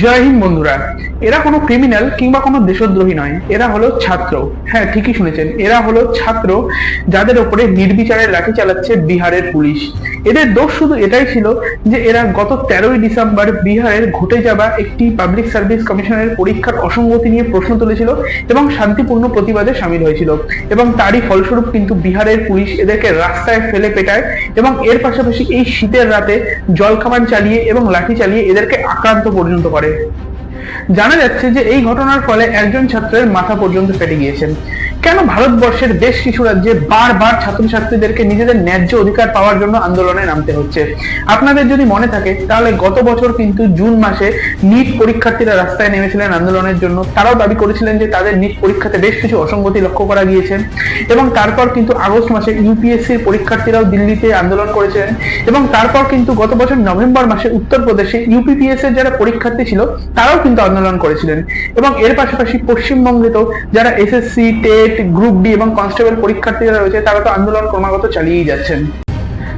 জয় হিন্দ বন্ধুরা, এরা কোনো ক্রিমিনাল কিংবা কোনো দেশদ্রোহী নয়, এরা হলো ছাত্র। হ্যাঁ ঠিকই শুনেছেন, এরা হলো ছাত্র যাদের ওপরে নির্বিচারে লাঠি চালাচ্ছে বিহারের পুলিশ। এদের দোষ শুধু এটাই ছিল যে এরা গত তেরোই ডিসেম্বর বিহারের ঘটে যাওয়া একটি পাবলিক সার্ভিস কমিশনের পরীক্ষার অসঙ্গতি নিয়ে প্রশ্ন তুলেছিল এবং শান্তিপূর্ণ প্রতিবাদে সামিল হয়েছিল। এবং তারই ফলস্বরূপ কিন্তু বিহারের পুলিশ এদেরকে রাস্তায় ফেলে পেটায় এবং এর পাশাপাশি এই শীতের রাতে জলকামান চালিয়ে এবং লাঠি চালিয়ে এদেরকে আক্রান্ত পর্যন্ত করে। জানা যাচ্ছে যে এই ঘটনার ফলে একজন ছাত্রের মাথা পর্যন্ত ফেটে গিয়েছেন। কেন ভারতবর্ষের বেশ কিছু রাজ্যে বারবার ছাত্রছাত্রীদেরকে নিজেদের ন্যায্য অধিকার পাওয়ার জন্য আন্দোলনে নামতে হচ্ছে? আপনাদের যদি মনে থাকে, তাহলে গত বছর কিন্তু জুন মাসে নিট পরীক্ষার্থীরা রাস্তায় নেমেছিলেন আন্দোলনের জন্য। তারাও দাবি করেছিলেন যে তাদের নিট পরীক্ষাতে বেশ কিছু অসঙ্গতি লক্ষ্য করা গিয়েছে এবং তারপর কিন্তু আগস্ট মাসে ইউপিএসসির পরীক্ষার্থীরাও দিল্লিতে আন্দোলন করেছিলেন এবং তারপর কিন্তু গত বছর নভেম্বর মাসে উত্তরপ্রদেশে ইউপিপিএস এর যারা পরীক্ষার্থী ছিল, তারাও কিন্তু আন্দোলন করেছিলেন। এবং এর পাশাপাশি পশ্চিমবঙ্গেতেও যারা এসএসসি টেট গ্রুপ ডি এবং কনস্টেবল পরীক্ষার্থীরা রয়েছে, তারা তো আন্দোলন ক্রমাগত চালিয়েই যাচ্ছেন।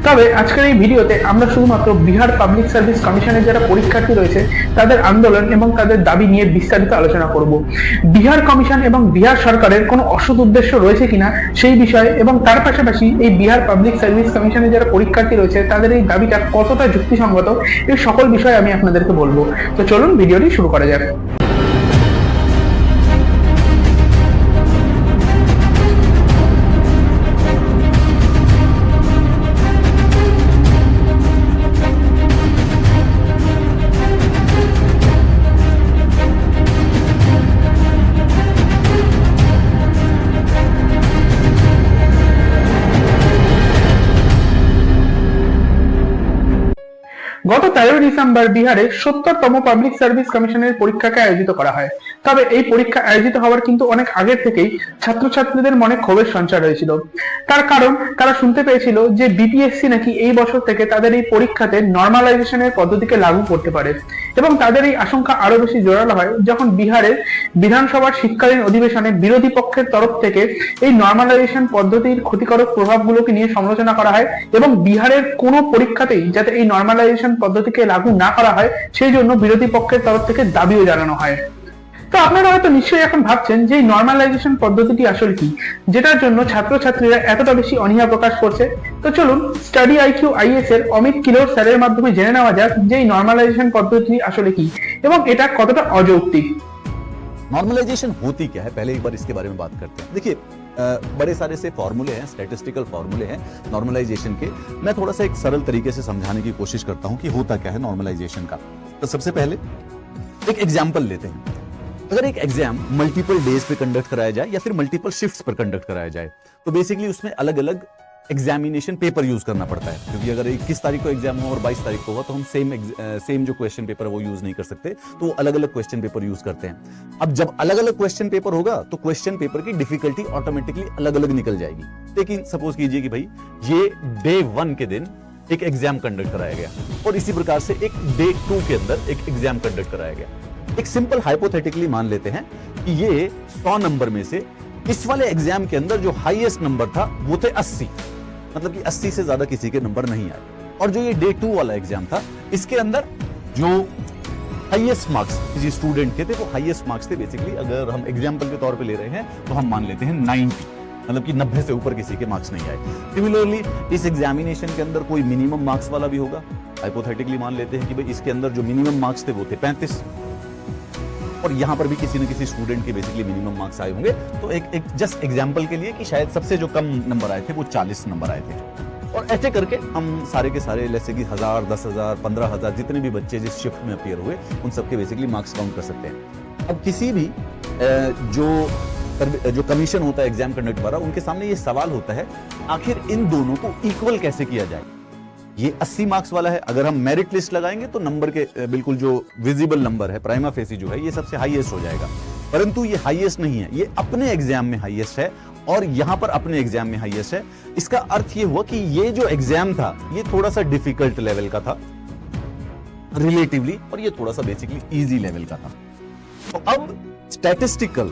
তবে আজকের এই ভিডিওতে আমরা শুধুমাত্র বিহার পাবলিক সার্ভিস কমিশনের যারা পরীক্ষার্থী রয়েছে, তাদের আন্দোলন এবং তাদের দাবি নিয়ে বিস্তারিত আলোচনা করব। বিহার কমিশন এবং বিহার সরকারের কোনো অসৎ উদ্দেশ্য রয়েছে কিনা সেই বিষয়ে এবং তার পাশাপাশি এই বিহার পাবলিক সার্ভিস কমিশনের যারা পরীক্ষার্থী রয়েছে, তাদের এই দাবিটা কতটা যুক্তিসঙ্গত, এই সকল বিষয়ে আমি আপনাদেরকে বলব। তো চলুন ভিডিওটি শুরু করা যাক। তেরোই ডিসেম্বর বিহারে সত্তরতম পাবলিক সার্ভিস কমিশনের পরীক্ষাকে আয়োজিত করা হয়। তবে এই পরীক্ষা আয়োজিত হওয়ার কিন্তু অনেক আগের থেকেই ছাত্রছাত্রীদের মনে ক্ষোভের সঞ্চার হয়েছিল। তার কারণ, তারা শুনতে পেয়েছিল যে বিপিএসসি নাকি এই বছর থেকে তাদের এই পরীক্ষাতে নর্মালাইজেশনের পদ্ধতিকে লাগু করতে পারে এবং তাদের এই আশঙ্কা আরও বেশি জোরালো হয় যখন বিহারের বিধানসভার শীতকালীন অধিবেশনে বিরোধী পক্ষের তরফ থেকে এই নর্মালাইজেশন পদ্ধতির ক্ষতিকারক প্রভাবগুলোকে নিয়ে সমালোচনা করা হয় এবং বিহারের কোনো পরীক্ষাতেই যাতে এই নর্মালাইজেশন পদ্ধতিকে লাগু না করা হয়, সেই জন্য বিরোধী পক্ষের তরফ থেকে দাবিও জানানো হয়। তো আপনারা হয়তো নিশ্চয়ই এখন ভাবছেন যে এই নর্মালাইজেশন পদ্ধতিটি আসলে কি যেটার জন্য ছাত্রছাত্রীরা এতটা বেশি অনীহা প্রকাশ করছে তো চলুন স্টাডি আইকিউ আইএস এর অমিত কিলোর স্যারের মাধ্যমে জেনে নেওয়া যাক যে এই নর্মালাইজেশন পদ্ধতি আসলে কি এবং এটা কতটা অযৌক্তিক नॉर्मलाइजेशन होती क्या है पहले एक बार इसके बारे में बात करते हैं देखिए अ, बड़े सारे से फॉर्मूले हैं स्टैटिस्टिकल फॉर्मूले हैं नॉर्मलाइजेशन के मैं थोड़ा सा एक सरल तरीके से समझाने की कोशिश करता हूं कि होता क्या है नॉर्मलाइजेशन का तो सबसे पहले एक एग्जाम्पल लेते हैं अगर एक एग्ज़ाम मल्टीपल डेज़ पे कंडक्ट कराया जाए या फिर मल्टीपल शिफ्ट्स पर कंडक्ट कराया जाए तो बेसिकली उसमें अलग अलग एग्जामिनेशन पेपर यूज़ करना पड़ता है। क्योंकि अगर 21 तारीख को एग्ज़ाम हो और 22 तारीख को हो तो हम सेम सेम जो क्वेश्चन पेपर है वो यूज़ नहीं कर सकते तो वो अलग अलग क्वेश्चन पेपर यूज़ करते हैं। अब जब अलग अलग क्वेश्चन पेपर होगा तो क्वेश्चन पेपर की डिफिकल्टी ऑटोमेटिकली अलग अलग निकल जाएगी। लेकिन सपोज़ कीजिए कि भाई, ये डे वन के दिन एक एग्ज़ाम कंडक्ट कराया गया और इसी प्रकार से एक डे टू के अंदर एक एग्ज़ाम कंडक्ट कराया गया। एक सिंपल हाइपोथेटिकली मान लेते हैं कि ये 100 नंबर में से इस वाले एग्ज़ाम के अंदर जो हाईएस्ट नंबर था, वो थे 80 मतलब कि 80 से ज़्यादा किसी के नंबर नहीं आए। और जो ये डे टू वाला एग्ज़ाम था, इसके अंदर जो हाईएस्ट मार्क्स किसी स्टूडेंट के थे, वो हाईएस्ट मार्क्स थे बेसिकली अगर हम एग्ज़ाम्पल के तौर पे ले रहे हैं तो हम मान लेते हैं 90 मतलब कि 90 से ऊपर किसी के मार्क्स नहीं आए। सिमिलरली इस एग्जामिनेशन के अंदर कोई मिनिमम मार्क्स वाला भी होगा। हाइपोथेटिकली मान लेते हैं कि भाई इसके अंदर जो मिनिमम मार्क्स थे, वो थे 35 और यहाँ पर भी किसी न किसी स्टूडेंट के बेसिकली मिनिमम मार्क्स आए होंगे। तो एक एक जस्ट एग्ज़ाम्पल के लिए कि शायद सबसे जो कम नंबर आए थे, वो 40 नंबर आए थे। और ऐसे करके हम सारे के सारे जैसे कि हज़ार, दस हज़ार, पंद्रह हज़ार, जितने भी बच्चे जिस शिफ्ट में अपियर हुए, उन सबके बेसिकली मार्क्स काउंट कर सकते हैं। अब किसी भी जो जो कमीशन होता है एग्ज़ाम कंडक्ट वाला उनके सामने ये सवाल होता है, आखिर इन दोनों को इक्वल कैसे किया जाए? ये 80 मार्क्स वाला है। अगर हम मेरिट लिस्ट लगाएँगे तो नंबर के बिल्कुल जो विजिबल नंबर है प्राइमा फेसी जो है, ये सबसे हाईएस्ट हो जाएगा। परंतु ये हाईएस्ट नहीं है। ये अपने एग्ज़ाम में हाईएस्ट है और यहाँ पर अपने एग्ज़ाम में हाईएस्ट है। इसका अर्थ ये हुआ कि ये जो एग्ज़ाम था, ये थोड़ा सा डिफ़िकल्ट लेवल का था रिलेटिवली और ये थोड़ा सा बेसिकली इजी लेवल का था। तो अब स्टैटिस्टिकल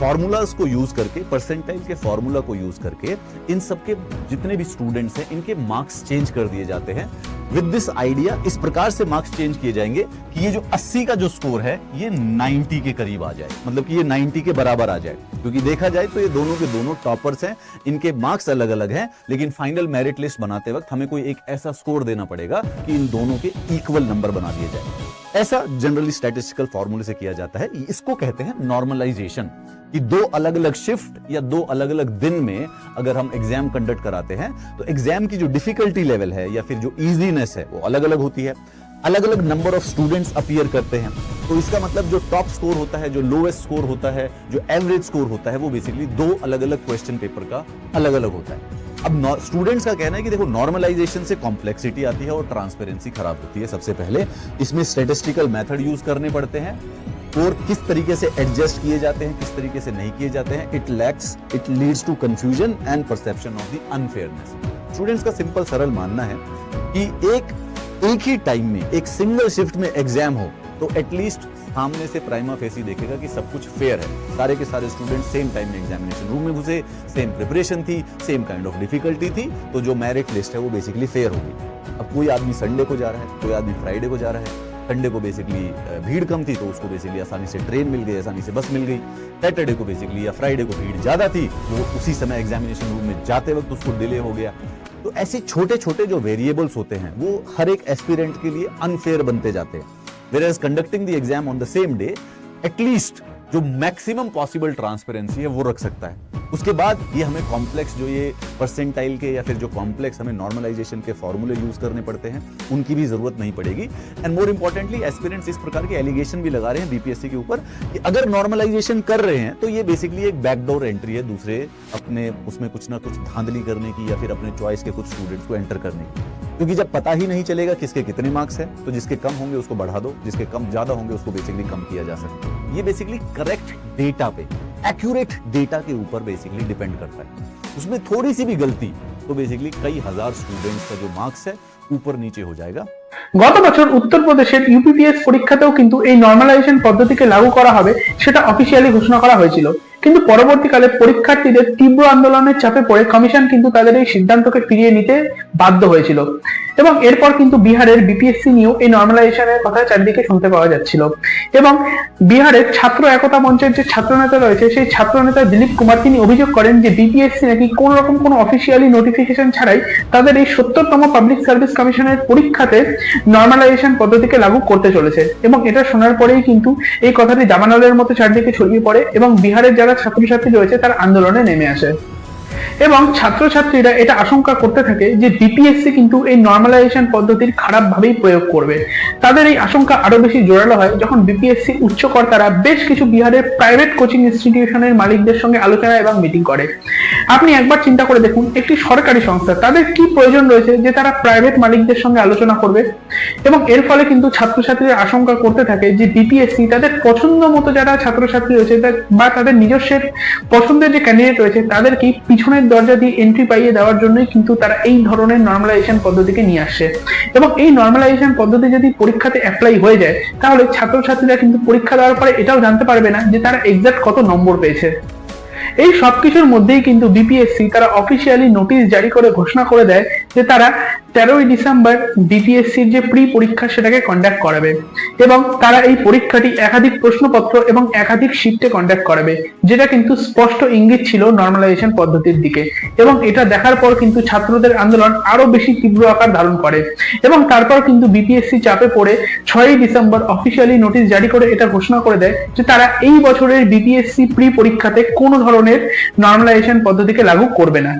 फॉर्मूलाज को यूज़ करके परसेंटाइल के फॉर्मूला को यूज़ करके, इन सबके जितने भी स्टूडेंट्स हैं, इनके मार्क्स चेंज कर दिए जाते हैं। विद दिस आइडिया इस प्रकार से मार्क्स चेंज किए जाएँगे कि ये जो 80 का जो स्कोर है, ये 90 के करीब आ जाए। मतलब कि ये 90 के बराबर आ जाए। क्योंकि देखा जाए तो ये दोनों के दोनों टॉपर्स हैं, इनके मार्क्स अलग अलग हैं, लेकिन फाइनल मेरिट लिस्ट बनाते वक्त हमें कोई एक ऐसा स्कोर देना पड़ेगा कि इन दोनों के इक्वल नंबर बना दिए जाए। ऐसा जनरली स्टैटिस्टिकल फॉर्मूले से किया जाता है। इसको कहते हैं नॉर्मलाइजेशन कि दो अलग अलग शिफ्ट या दो अलग अलग दिन में अगर हम एग्ज़ाम कंडक्ट कराते हैं तो एग्ज़ाम की जो डिफिकल्टी लेवल है या फिर जो इजीनेस है, वो अलग अलग होती है। अलग अलग नंबर ऑफ़ स्टूडेंट्स अपीयर करते हैं। तो इसका मतलब जो टॉप स्कोर होता है, जो लोएस्ट स्कोर होता है, जो एवरेज स्कोर होता है, वो बेसिकली दो अलग अलग क्वेश्चन पेपर का अलग अलग होता है। अब स्टूडेंट्स का कहना है कि देखो नॉर्मलाइजेशन से कॉम्प्लेक्सिटी आती है और ट्रांसपेरेंसी खराब होती है सबसे पहले। इसमें स्टेटिस्टिकल मेथड यूज़ करने पड़ते हैं और किस तरीके से एडजस्ट किए जाते हैं, किस तरीके से नहीं किए जाते हैं it lacks it leads to confusion and perception of the unfairness students का सिंपल सरल मानना है कि एक एक ही टाइम में, एक सिंगल शिफ्ट में एग्ज़ाम हो तो एटलीस्ट सामने से प्राइमा फेसी देखेगा कि सब कुछ फेयर है। सारे के सारे स्टूडेंट सेम टाइम में एग्जामिनेशन रूम में घुसे सेम प्रिपरेशन थी सेम काइंड ऑफ़ डिफिकल्टी थी तो जो मेरिट लिस्ट है वो बेसिकली फेयर होगी। अब कोई आदमी संडे को जा रहा है, कोई आदमी फ्राइडे को जा रहा है संडे को बेसिकली भीड़ कम थी तो उसको बेसिकली आसानी से ट्रेन मिल गई, आसानी से बस मिल गई। सैटरडे को बेसिकली या फ्राइडे को भीड़ ज़्यादा थी वो उसी समय एग्जामिनेशन रूम में जाते वक्त उसको डिले हो गया। तो ऐसे छोटे छोटे जो वेरिएबल्स होते हैं, वो हर एक एस्पिरेंट के लिए अनफेयर बनते जाते हैं। Whereas conducting the exam on the same day at least जो मैक्सिमम पॉसिबल ट्रांसपेरेंसी है, वो रख सकता है। उसके बाद ये हमें कॉम्प्लेक्स जो ये परसेंटाइल के या फिर जो कॉम्प्लेक्स हमें नॉर्मलाइजेशन के फॉर्मूले यूज़ करने पड़ते हैं, उनकी भी ज़रूरत नहीं पड़ेगी। एंड मोर इंपॉर्टेंटली एस्पिरेंट्स इस प्रकार के एलिगेशन भी लगा रहे हैं बीपीएससी के ऊपर कि अगर नॉर्मलाइजेशन कर रहे हैं तो ये बेसिकली एक बैकडोर एंट्री है दूसरे अपने, उसमें कुछ ना कुछ धांधली करने की या फिर अपने चॉइस के कुछ स्टूडेंट्स को एंटर करने की। क्योंकि जब पता ही नहीं चलेगा किसके कितने मार्क्स है तो जिसके कम होंगे उसको बढ़ा दो जिसके कम ज्यादा होंगे उसको बेसिकली कम किया जा सकता है ये बेसिकली करेक्ट डेटा पे एक्यूरेट डेटा के ऊपर बेसिकली डिपेंड करता है उसमें थोड़ी सी भी गलती तो बेसिकली कई हजार स्टूडेंट्स का जो मार्क्स है ऊपर नीचे हो जाएगा গত বছর উত্তরপ্রদেশের ইউপিপিএস পরীক্ষাতেও কিন্তু এই নর্মালাইজেশন পদ্ধতিকে লাগু করা হবে সেটা অফিসিয়ালি ঘোষণা করা হয়েছিল কিন্তু পরবর্তীকালে পরীক্ষার্থীদের তীব্র আন্দোলনের চাপে পড়ে কমিশন কিন্তু তাদের এই সিদ্ধান্তকে ফিরিয়ে নিতে বাধ্য হয়েছিল। এবং এরপর কিন্তু বিহারের বিপিএসসি নিয়েও এই নর্মালাইজেশনের কথা চারদিকে শুনতে পাওয়া যাচ্ছিল। এবং বিহারের ছাত্র একতা মঞ্চের যে ছাত্র নেতা রয়েছে, সেই ছাত্র নেতা দিলীপ কুমার তিনি অভিযোগ করেন যে বিপিএসসি নাকি কোন রকম কোনো অফিসিয়ালি নোটিফিকেশন ছাড়াই তাদের এই সত্তরতম পাবলিক সার্ভিস কমিশনের পরীক্ষাতে নর্মালাইজেশন পদ্ধতিকে লাগু করতে চলেছে। এবং এটা শোনার পরেই কিন্তু এই কথাটি দাবানলের মতো চারদিকে ছড়িয়ে পড়ে এবং বিহারের যারা ছাত্রছাত্রী রয়েছে তার আন্দোলনে নেমে আসে। এবং ছাত্রছাত্রীরা এটা আশঙ্কা করতে থাকে যে বিপিএসসি কিন্তু এই নর্মালাইজেশন পদ্ধতির খারাপভাবেই প্রয়োগ করবে। তাদের এই আশঙ্কা আরও বেশি জোরালো হয় যখন বিপিএসসি উচ্চকর্তারা বেশ কিছু বিহারের প্রাইভেট কোচিং ইনস্টিটিউশনের মালিকদের সঙ্গে আলোচনা এবং মিটিং করে। আপনি একবার চিন্তা করে দেখুন, একটি সরকারি সংস্থা, তাদের কি প্রয়োজন রয়েছে যে তারা প্রাইভেট মালিকদের সঙ্গে আলোচনা করবে? এবং এর ফলে কিন্তু ছাত্রছাত্রীরা আশঙ্কা করতে থাকে যে বিপিএসসি তাদের পছন্দ মতো যারা ছাত্রছাত্রী রয়েছে বা তাদের নিজস্বের পছন্দের যে ক্যান্ডিডেট রয়েছে তাদেরকে পিছনের দরজা দিয়ে এন্ট্রি পাইয়ে দেওয়ার জন্যই কিন্তু তারা এই ধরনের নর্মালাইজেশন পদ্ধতিকে নিয়ে আসছে। এবং এই নর্মালাইজেশন পদ্ধতি যদি পরীক্ষাতে অ্যাপ্লাই হয়ে যায়, তাহলে ছাত্রছাত্রীরা কিন্তু পরীক্ষা দেওয়ার পরে এটাও জানতে পারবে না যে তারা এক্সাক্ট কত নম্বর পেয়েছে। এই সবকিছুর মধ্যেই কিন্তু বিপিএসসি তারা অফিসিয়ালি নোটিশ জারি করে ঘোষণা করে দেয় যে তারা তেরোই ডিসেম্বর বিপিএসসির যে প্রি পরীক্ষা সেটাকে কন্ডাক্ট করাবে এবং তারা এই পরীক্ষাটি একাধিক প্রশ্নপত্র এবং একাধিক শিফটে কন্ডাক্ট করাবে, যেটা কিন্তু স্পষ্ট ইঙ্গিত ছিল নর্মালাইজেশন পদ্ধতির দিকে এবং এটা দেখার পর কিন্তু ছাত্রদের আন্দোলন আরও বেশি তীব্র আকার ধারণ করে এবং তারপর কিন্তু বিপিএসসি চাপে পড়ে ছয়ই ডিসেম্বর অফিসিয়ালি নোটিশ জারি করে এটা ঘোষণা করে দেয় যে তারা এই বছরের বিপিএসসি প্রি পরীক্ষাতে কোনো ধরনের নর্মালাইজেশন পদ্ধতিকে লাগু করবে না।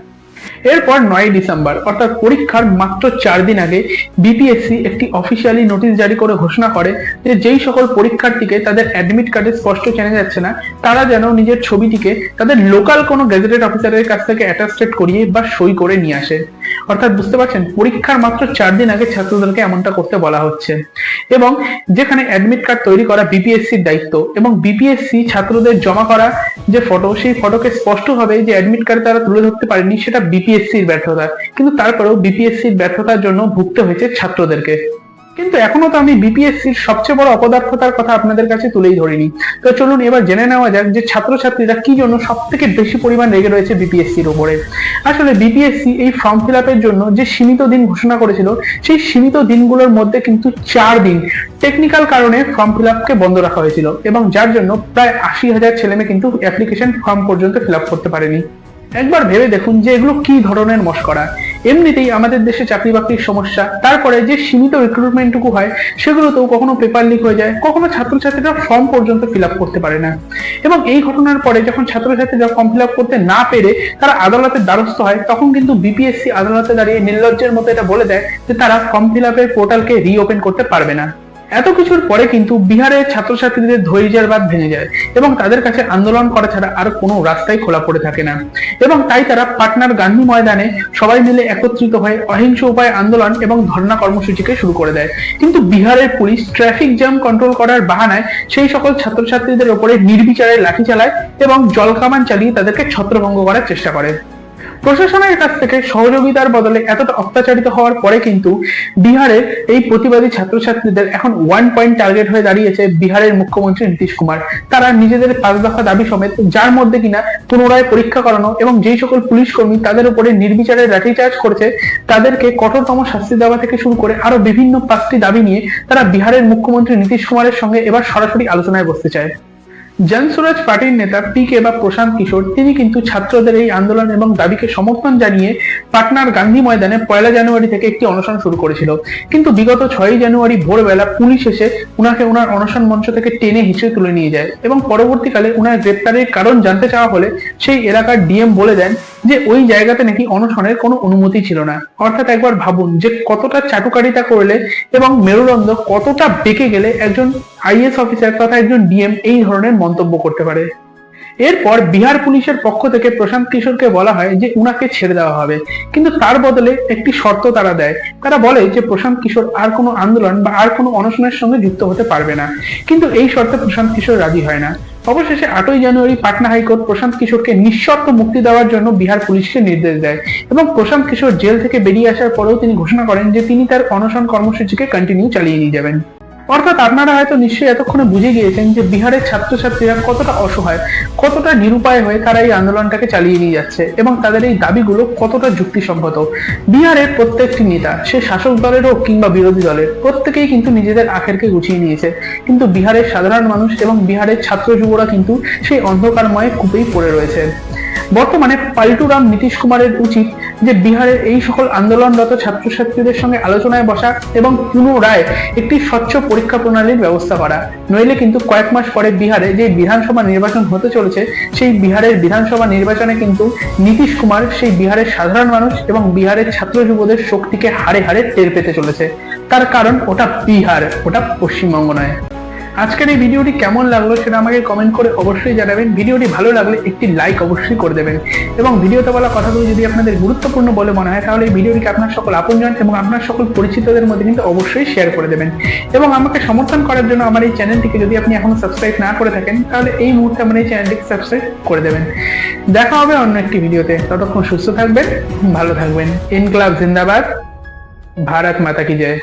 এরপর নয় ডিসেম্বর, অর্থাৎ পরীক্ষার মাত্র চার দিন আগে বিপিএসসি একটি অফিসিয়ালি নোটিশ জারি করে ঘোষণা করে যে যেই সকল পরীক্ষার্থীকে তাদের অ্যাডমিট কার্ডে স্পষ্ট চেনা যাচ্ছে না, তারা যেন নিজের ছবিটিকে তাদের লোকাল কোনো গেজেটেড অফিসারের কাছ থেকে অ্যাটাস্টেড করিয়ে বা সই করে নিয়ে আসে। অর্থাৎ বুঝতে পারছেন, পরীক্ষার মাত্র চার দিন আগে ছাত্রদেরকে এমনটা করতে বলা হচ্ছে। এবং যেখানে অ্যাডমিট কার্ড তৈরি করা বিপিএসসির দায়িত্ব এবং বিপিএসসি ছাত্রদের জমা করা যে ফটো সেই ফটোকে স্পষ্টভাবে যে অ্যাডমিট কার্ড তারা তুলে ধরতে পারেনি, সেটা বিপিএসসির ব্যর্থতা। কিন্তু তারপরেও বিপিএসসির ব্যর্থতার জন্য ভুগতে হয়েছে ছাত্রদেরকে। কিন্তু এখনও তো আমি বিপিএসসির সবচেয়ে বড় অপদার্থতার কথা আপনাদের কাছে তুলেই ধরিনি। তো চলুন এবার জেনে নেওয়া যাক যে ছাত্রছাত্রীরা কি জন্য সব থেকে বেশি পরিমাণ রেগে রয়েছে বিপিএসসির উপরে। আসলে বিপিএসসি এই ফর্ম ফিল আপের জন্য যে সীমিত দিন ঘোষণা করেছিল, সেই সীমিত দিনগুলোর মধ্যে কিন্তু চার দিন টেকনিক্যাল কারণে ফর্ম ফিল আপকে বন্ধ রাখা হয়েছিল এবং যার জন্য প্রায় আশি হাজার ছেলেমেয়ে কিন্তু অ্যাপ্লিকেশন ফর্ম পর্যন্ত ফিল আপ করতে পারেনি। একবার ভেবে দেখুন যে এগুলো কি ধরনের মস্করা। এমনিতেই আমাদের দেশে চাকরি বাকরির সমস্যা, তারপরে যে সীমিত রিক্রুটমেন্টটুকু হয়, সেগুলোতেও কখনো পেপার লিক হয়ে যায়, কখনো ছাত্রছাত্রীরা ফর্ম পর্যন্ত ফিল আপ করতে পারে না। এবং এই ঘটনার পরে যখন ছাত্রছাত্রীরা ফর্ম ফিল আপ করতে না পেরে তারা আদালতের দ্বারস্থ হয়, তখন কিন্তু বিপিএসসি আদালতে দাঁড়িয়ে নির্লজ্জের মতো এটা বলে দেয় যে তারা ফর্ম ফিল আপের পোর্টালকে রিওপেন করতে পারবে না। এত কিছুর পরে কিন্তু বিহারের ছাত্রছাত্রীদের ধৈর্যের বাদ ভেঙে যায় এবং তাদের কাছে আন্দোলন করা ছাড়া আর কোনো রাস্তাই খোলা পড়ে থাকে না। এবং তাই তারা পাটনার গান্ধী ময়দানে সবাই মিলে একত্রিত হয়ে অহিংস উপায় আন্দোলন এবং ধর্ণা কর্মসূচিকে শুরু করে দেয়। কিন্তু বিহারের পুলিশ ট্রাফিক জ্যাম কন্ট্রোল করার বাহানায় সেই সকল ছাত্রছাত্রীদের উপরে নির্বিচারে লাঠি চালায় এবং জলকামান চালিয়ে তাদেরকে ছত্রভঙ্গ করার চেষ্টা করে। প্রশাসনের কাছ থেকে সহযোগিতার বদলে এতটা অত্যাচারিত হওয়ার পরে কিন্তু বিহারের এই প্রতিবাদী ছাত্রছাত্রীদের এখন ওয়ান পয়েন্ট টার্গেট হয়ে দাঁড়িয়েছে বিহারের মুখ্যমন্ত্রী নীতিশ কুমার। তারা নিজেদের পাঁচ দফা দাবি সমেত যার মধ্যে কিনা পুনরায় পরীক্ষা করানো এবং যেই সকল পুলিশ কর্মী তাদের উপরে নির্বিচারে লাঠিচার্জ করেছে, তাদেরকে কঠোরতম শাস্তি দেওয়া থেকে শুরু করে আরও বিভিন্ন পাঁচটি দাবি নিয়ে তারা বিহারের মুখ্যমন্ত্রী নীতিশ কুমারের সঙ্গে এবার সরাসরি আলোচনায় বসতে চায়। জনসুরাজ পার্টির নেতা পি কে বা প্রশান্ত কিশোর, তিনি কিন্তু ছাত্রদের এই আন্দোলন এবং দাবিকে সমর্থন জানিয়ে পাটনার গান্ধী ময়দানে পয়লা জানুয়ারি থেকে একটি অনশন শুরু করেছিল। কিন্তু বিগত ছয়ই জানুয়ারি ভোরবেলা পুলিশ এসে উনাকে ওনার অনশন মঞ্চ থেকে টেনে হিসেবে তুলে নিয়ে যায় এবং পরবর্তীকালে উনার গ্রেপ্তারের কারণ জানতে চাওয়া হলে সেই এলাকার ডিএম বলে দেন যে ওই জায়গাতে নাকি অনশনের কোনো অনুমতি ছিল না। অর্থাৎ একবার ভাবুন যে কতটা চাটুকারিতা করলে এবং মেরুদণ্ড কতটা বেঁকে গেলে একজন আইএস অফিসার তথা একজন ডিএম এই ধরনের মন্তব্য করতে পারে। এরপর বিহার পুলিশের পক্ষ থেকে প্রশান্ত কিশোরকে বলা হয় যে উনাকে ছেড়ে দেওয়া হবে। কিন্তু তার বদলে একটি শর্ত তারা দেয়। তারা বলে যে প্রশান্ত কিশোর আর কোনো আন্দোলন বা আর কোনো অনশনের সঙ্গে যুক্ত হতে পারবে না। কিন্তু এই শর্তে প্রশান্ত কিশোর রাজি হয় না। অবশেষে আটই জানুয়ারি পাটনা হাইকোর্ট প্রশান্ত কিশোরকে নিঃশর্ত মুক্তি দেওয়ার জন্য বিহার পুলিশকে নির্দেশ দেয় এবং প্রশান্ত কিশোর জেল থেকে বেরিয়ে আসার পরেও তিনি ঘোষণা করেন যে তিনি তার অনশন কর্মসূচিকে কন্টিনিউ চালিয়ে নিয়ে যাবেন। অর্থাৎ আপনারা হয়তো নিশ্চয়ই এতক্ষণে বুঝে গিয়েছেন যে বিহারের ছাত্রছাত্রীরা কতটা অসহায়, কতটা নিরুপায় হয়ে তারা এই আন্দোলনটাকে চালিয়ে নিয়ে যাচ্ছে এবং তাদের এই দাবিগুলো কতটা যুক্তিসঙ্গত। বিহারের প্রত্যেকটি নেতা, সে শাসক দলের হোক কিংবা বিরোধী দলের, প্রত্যেকেই কিন্তু নিজেদের আখেরকে গুছিয়ে নিয়েছে। কিন্তু বিহারের সাধারণ মানুষ এবং বিহারের ছাত্র যুবরা কিন্তু সেই অন্ধকারময় কূপেই পড়ে রয়েছে। বর্তমানে পাল্টুরাম নীতিশ কুমারের উচিত যে বিহারের এই সকল আন্দোলনরত ছাত্রছাত্রীদের সঙ্গে আলোচনায় বসা এবং পুনরায় একটি স্বচ্ছ পরীক্ষা প্রণালীর ব্যবস্থা করা। নইলে কিন্তু কয়েক মাস পরে বিহারে যে বিধানসভা নির্বাচন হতে চলেছে, সেই বিহারের বিধানসভা নির্বাচনে কিন্তু নীতিশ কুমার সেই বিহারের সাধারণ মানুষ এবং বিহারের ছাত্র যুবদের শক্তিকে হারে হারে টের পেতে চলেছে। তার কারণ ওটা বিহার, ওটা পশ্চিমবঙ্গ নয়। আজকের এই ভিডিওটি কেমন লাগল সেটা আমাকে কমেন্ট করে অবশ্যই জানাবেন। ভিডিওটি ভালো লাগলে একটি লাইক অবশ্যই করে দেবেন। এবং ভিডিওতে বলা কথাগুলো যদি আপনাদের গুরুত্বপূর্ণ বলে মনে হয়, তাহলে এই ভিডিওটিকে আপনার সকল আপনজন এবং আপনার সকল পরিচিতদের মধ্যে কিন্তু অবশ্যই শেয়ার করে দেবেন। এবং আমাকে সমর্থন করার জন্য আমার এই চ্যানেলটিকে যদি আপনি এখনও সাবস্ক্রাইব না করে থাকেন, তাহলে এই মুহূর্তে আমার এই চ্যানেলটিকে সাবস্ক্রাইব করে দেবেন। দেখা হবে অন্য একটি ভিডিওতে। ততক্ষণ সুস্থ থাকবেন, ভালো থাকবেন। ইনকলাব জিন্দাবাদ। ভারত মাতা কি জয়।